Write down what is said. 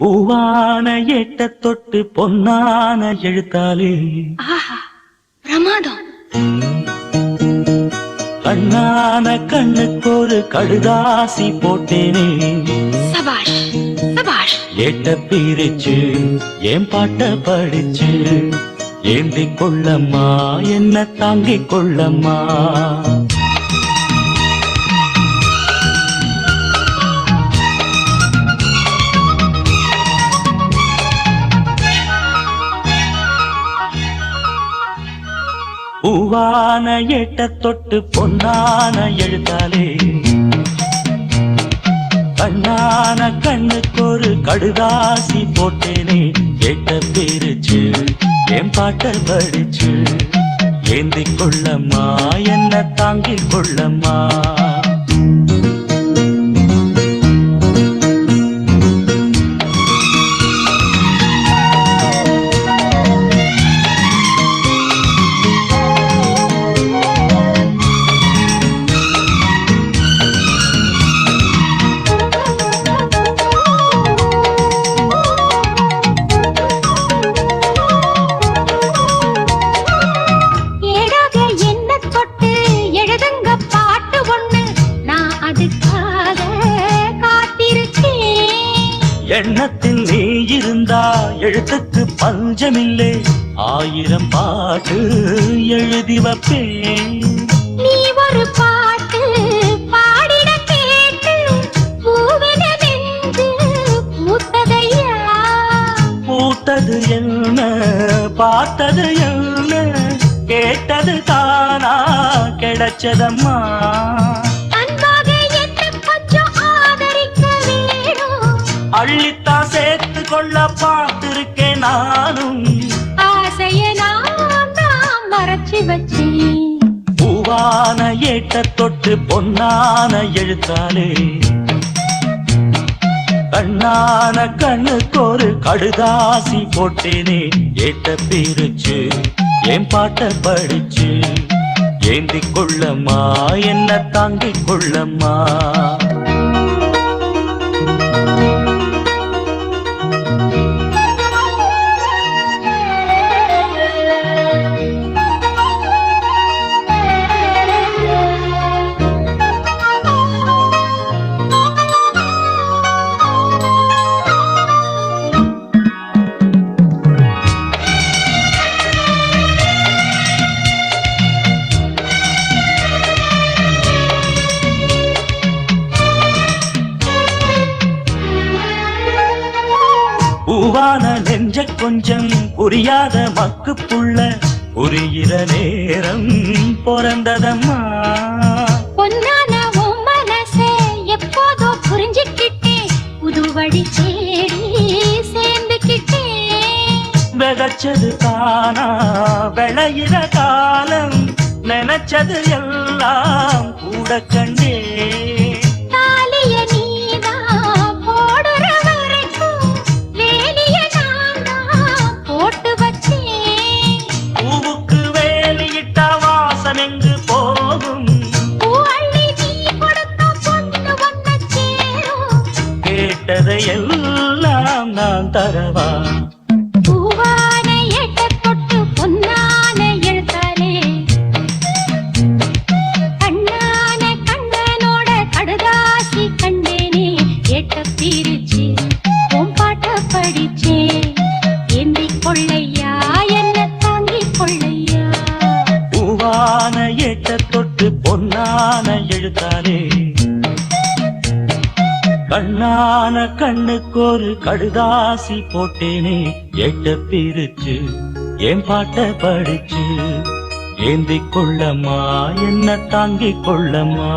பூவான எட்ட தொட்டு பொன்னான எழுத்தாலே. பிரமாதம். கண்ணான கண்ணுக்கு ஒரு கடுதாசி போட்டேனே. சபாஷ் சபாஷ். ஏட்ட பிரிச்சு ஏன் பாட்ட படிச்சு? ஏந்தி கொள்ளம்மா என்ன தாங்கிக் கொள்ளம்மா? பூவான எட்ட தொட்டு பொன்னான எழுத்தாலே. கண்ணான கண்ணுக்கு ஒரு கடுதாசி போட்டேனே. எட்ட பிரிச்சு என் பாட்ட படிச்சு ஏந்தி கொள்ளம்மா என்ன தாங்கிக் கொள்ளம்மா. எண்ணத்தில் நீ இருந்தா எழுத்துக்கு பஞ்சமில்லை. ஆயிரம் பாட்டு எழுதி வைப்பேன். நீ ஒரு பாட்டு பாடிட கேட்டு பூத்ததையா பூத்தது என்ன பார்த்தது என்ன கேட்டது தானா கிடைச்சதம்மா? அள்ளித்தான் சேர்த்து கொள்ள பார்த்திருக்கேன் நானும். ஆசைய நான் மறைச்சு வச்சேன் பூவான ஏட்ட தொட்டு பொன்னான எழுத்தாலே. கண்ணான கண்ணுக்கு ஒரு கடுதாசி போட்டேனே ஏட்ட பிரிச்சு என் பாட்ட படிச்சு? ஏந்தி கொள்ளம்மா என்ன தாங்கிக் கொள்ளம்மா? பூவான நெஞ்ச கொஞ்சம் புரியாத மக்கு புள்ள புரிகிற நேரம் பிறந்ததம்மா. பொன்னான உன் மனசே எப்போதோ புரிஞ்சுக்கிட்டேன் புது வழி தேடி சேர்ந்துக்கிட்டேன் விதைச்சது தானா? விளையிற காலம் நினைச்சது எல்லாம் கூட கண்டே எல்லாம் நான் தரவா கண்ணான கண்ணுக்கு ஒரு கடுதாசி போட்டேனே. எட்ட பிரிச்சு என் பாட்ட படிச்சு. ஏந்தி கொள்ளம்மா என்ன தாங்கிக் கொள்ளம்மா